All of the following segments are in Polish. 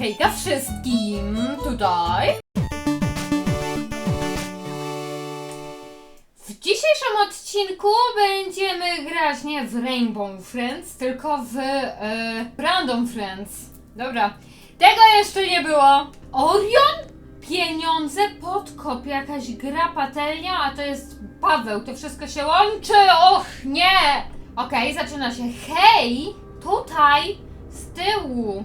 Hejka wszystkim! Tutaj! W dzisiejszym odcinku będziemy grać nie w Rainbow Friends, tylko w e, Random Friends. Dobra, tego jeszcze nie było. Orion? Pieniądze, podkop, jakaś gra, patelnia, a to jest Paweł, to wszystko się łączy, och nie! Okej, zaczyna się. Hej! Tutaj, z tyłu.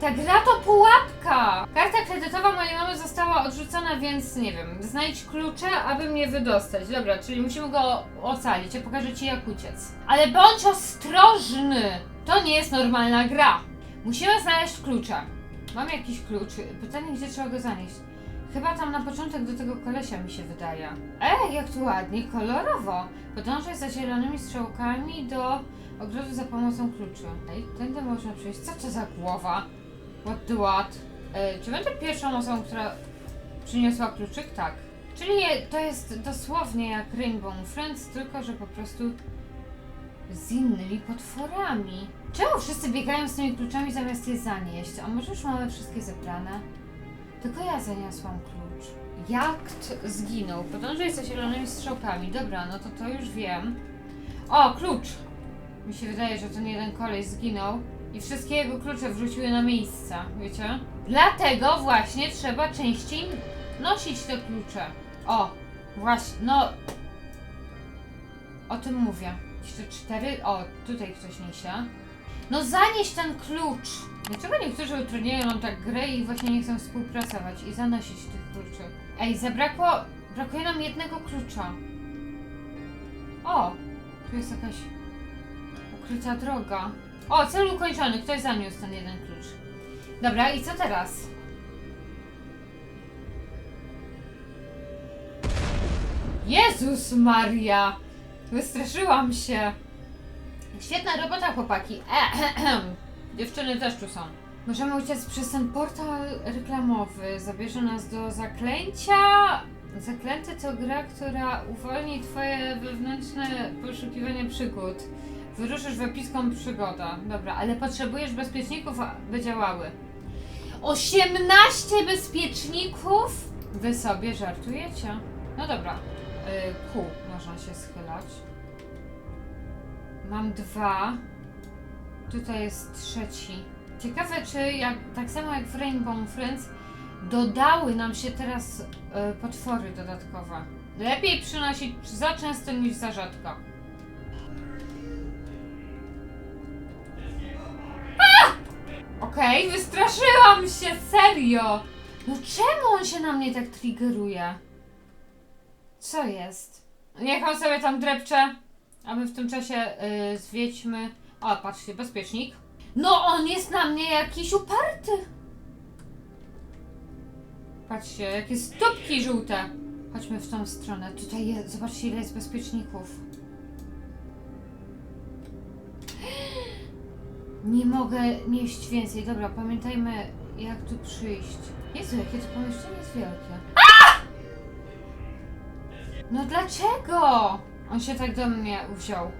Ta gra to pułapka! Karta kredytowa mojej mamy została odrzucona, więc nie wiem, znajdź klucze, aby mnie wydostać. Dobra, czyli musimy go ocalić. Ja pokażę ci jak uciec. Ale bądź ostrożny! To nie jest normalna gra. Musimy znaleźć klucze. Mam jakiś klucz. Pytanie, gdzie trzeba go zanieść. Chyba tam na początek do tego kolesia mi się wydaje. Ej, jak tu ładnie, kolorowo. Podążaj za zielonymi strzałkami do ogrodu za pomocą kluczy. Ej, tędy można przejść. Co to za głowa? What the what? E, czy będę pierwszą osobą, która przyniosła kluczyk? Tak. Czyli to jest dosłownie jak Rainbow Friends, tylko że po prostu z innymi potworami. Czemu wszyscy biegają z tymi kluczami zamiast je zanieść? A może już mamy wszystkie zebrane? Tylko ja zaniosłam klucz. Jakt zginął. Podążaj za zielonymi strzałkami. Dobra, no to to już wiem. O, klucz! Mi się wydaje, że ten jeden koleś zginął i wszystkie jego klucze wrzuciły na miejsca, wiecie? Dlatego właśnie trzeba częściej nosić te klucze. O, właśnie, no... O tym mówię. Jeszcze cztery... O, tutaj ktoś niesie. No zanieś ten klucz! Dlaczego niektórzy utrudniają nam tak grę i właśnie nie chcą współpracować i zanosić tych kluczy? Ej, zabrakło... Brakuje nam jednego klucza. O! Tu jest jakaś ukryta droga. O, cel ukończony. Ktoś zaniósł ten jeden klucz. Dobra, i co teraz? Jezus Maria! Wystraszyłam się. Świetna robota, chłopaki. Ehem. Dziewczyny też tu są. Możemy uciec przez ten portal reklamowy. Zabierze nas do zaklęcia. Zaklęty to gra, która uwolni twoje wewnętrzne poszukiwanie przygód. Wyruszysz w epicką przygodę. Dobra, ale potrzebujesz bezpieczników, aby działały. 18 bezpieczników? Wy sobie żartujecie? No dobra. Yy, Q można się schylać. Mam dwa. Tutaj jest trzeci. Ciekawe, czy jak, tak samo jak w Rainbow Friends, dodały nam się teraz e, potwory dodatkowe. Lepiej przynosić za często niż za rzadko. Okej, wystraszyłam się, serio! No czemu on się na mnie tak triggeruje? Co jest? Niech on sobie tam drepcze, a my w tym czasie y, zwiedźmy... O, patrzcie, bezpiecznik. No on jest na mnie jakiś uparty. Patrzcie, jakie stópki żółte. Chodźmy w tą stronę. Tutaj jest, zobaczcie ile jest bezpieczników. Nie mogę nieść więcej. Dobra, pamiętajmy jak tu przyjść. Jezu, jakie to pomieszczenie jest wielkie. No dlaczego? On się tak do mnie wziął.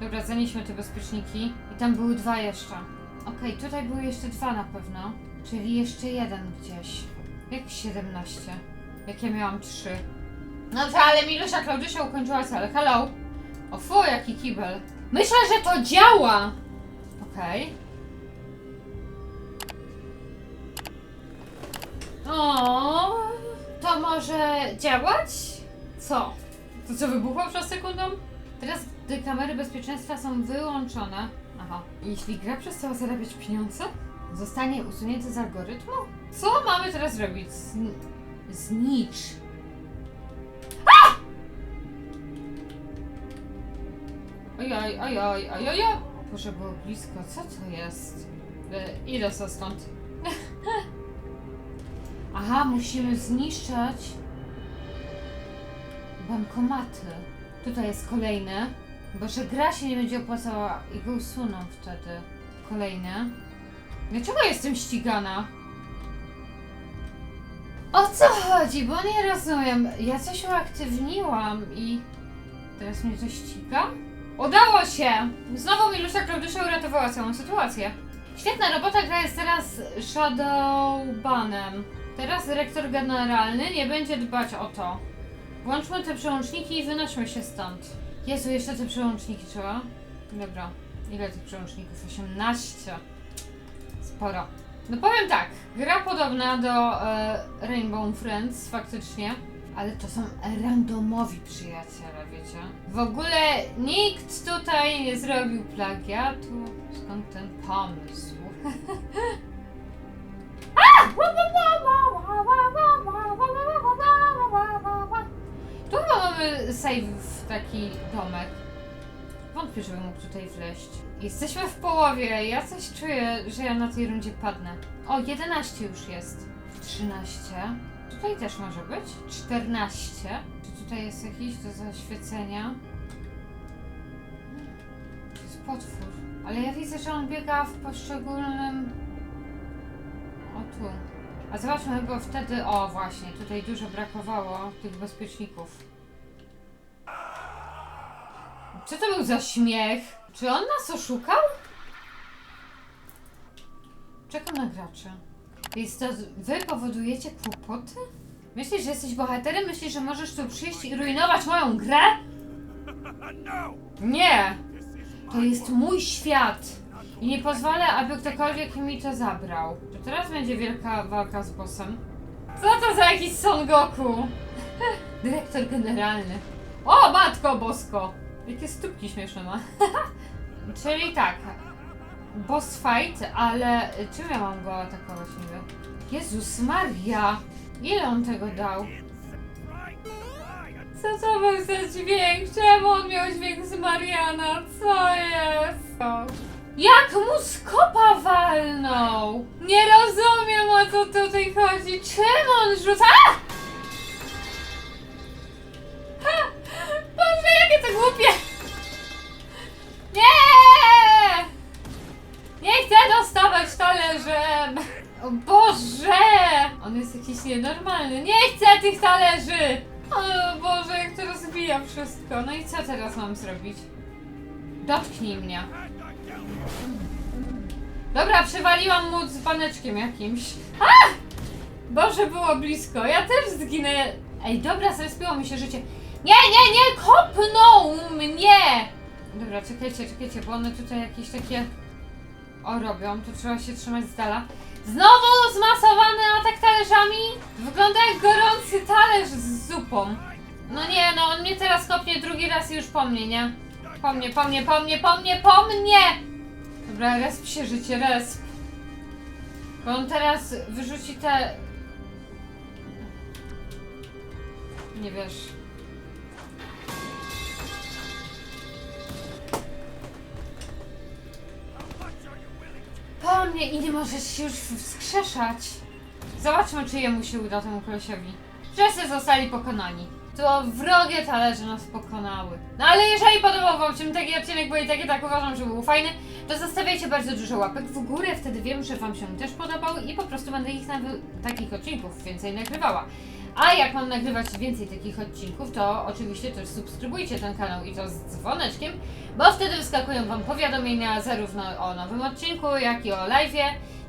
Dobra, zanieśmy te bezpieczniki. I tam były dwa jeszcze. Okej, tutaj były jeszcze dwa na pewno. Czyli jeszcze jeden gdzieś. Jak 17? Jak ja miałam trzy. No to ale Milusza Klaudysia ukończyła cel. Hello! O fu, jaki kibel. Myślę, że to działa! Okej. O, to może działać? Co? To co wybuchło przez sekundę? Teraz, gdy kamery bezpieczeństwa są wyłączone. Aha. Jeśli gra przestała zarabiać pieniądze, zostanie usunięty z algorytmu? Co mamy teraz robić? Zni- znicz. A! Ojoj, ojoj, ojoj. Boże, było blisko. Co to jest? E, idę stąd. Aha, musimy zniszczać bankomaty. Tutaj jest kolejny. Bo że gra się nie będzie opłacała i go usuną wtedy. Kolejny. Dlaczego jestem ścigana? O co chodzi? Bo nie rozumiem. Ja coś uaktywniłam i teraz mnie to ściga? Udało się! Znowu Milusia Klaudysia uratowała całą sytuację. Świetna robota, gra jest teraz Shadowbanem. Teraz dyrektor generalny nie będzie dbać o to. Włączmy te przełączniki i wynośmy się stąd. Jezu, jeszcze te przełączniki trzeba? Dobra. Ile tych przełączników? 18. Sporo. No powiem tak, gra podobna do e, Rainbow Friends, faktycznie. Ale to są randomowi przyjaciele, wiecie? W ogóle nikt tutaj nie zrobił plagiatu. Skąd ten pomysł? Tu chyba mamy save taki domek. Wątpię, żeby mógł tutaj wleść. Jesteśmy w połowie. Ja coś czuję, że ja na tej rundzie padnę. O, 11 już jest. 13. Tutaj też może być. 14. Czy tutaj jest jakiś do zaświecenia? To jest potwór. Ale ja widzę, że on biega w poszczególnym... O tu. A zobaczmy, bo wtedy... O, właśnie. Tutaj dużo brakowało tych bezpieczników. Co to był za śmiech? Czy on nas oszukał? Czekam na graczy. Jest to wy powodujecie kłopoty? Myślisz, że jesteś bohaterem? Myślisz, że możesz tu przyjść i rujnować moją grę? Nie! To jest mój świat! I nie pozwolę, aby ktokolwiek mi to zabrał. To teraz będzie wielka walka z bossem. Co to za jakiś Son Goku? Dyrektor generalny. O, matko bosko! Jakie stópki śmieszne ma. Czyli tak. Boss fight, ale czym ja mam go atakować niby? Jezus Maria! Ile on tego dał? Co to był za dźwięk? Czemu on miał dźwięk z Mariana? Co jest? Jak mu skopa walnął? Nie rozumiem o co tutaj chodzi. Czym on rzuca? A! Jakiś nienormalny. Nie chcę tych talerzy! O Boże, jak to rozbija wszystko. No i co teraz mam zrobić? Dotknij mnie. Dobra, przywaliłam mu z baneczkiem jakimś. A! Boże, było blisko. Ja też zginę. Ej, dobra, zrespiło mi się życie. Nie, nie, nie, kopnął mnie! Dobra, czekajcie, czekajcie, bo one tutaj jakieś takie... O, robią, to trzeba się trzymać z dala. Znowu zmasowany atak talerzami? Wygląda jak gorący talerz z zupą. No nie, no on mnie teraz kopnie drugi raz i już po mnie, nie? Po mnie, po mnie, po mnie, po mnie, po mnie! Dobra, resp się życie, resp. Bo on teraz wyrzuci te... Nie wiesz... Po mnie i nie możesz się już wskrzeszać. Zobaczmy, czy jemu się uda temu kolesiowi. Wszyscy zostali pokonani. To wrogie talerze nas pokonały. No ale jeżeli podobał wam się taki odcinek, bo i tak i tak uważam, że był fajny, to zostawiajcie bardzo dużo łapek w górę, wtedy wiem, że wam się też podobał i po prostu będę ich nawy- takich odcinków więcej nagrywała. A jak mam nagrywać więcej takich odcinków, to oczywiście też subskrybujcie ten kanał i to z dzwoneczkiem, bo wtedy wyskakują Wam powiadomienia zarówno o nowym odcinku, jak i o live'ie,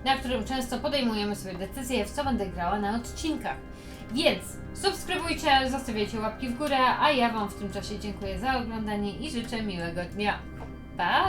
na którym często podejmujemy sobie decyzje, w co będę grała na odcinkach. Więc subskrybujcie, zostawiajcie łapki w górę, a ja Wam w tym czasie dziękuję za oglądanie i życzę miłego dnia. Pa!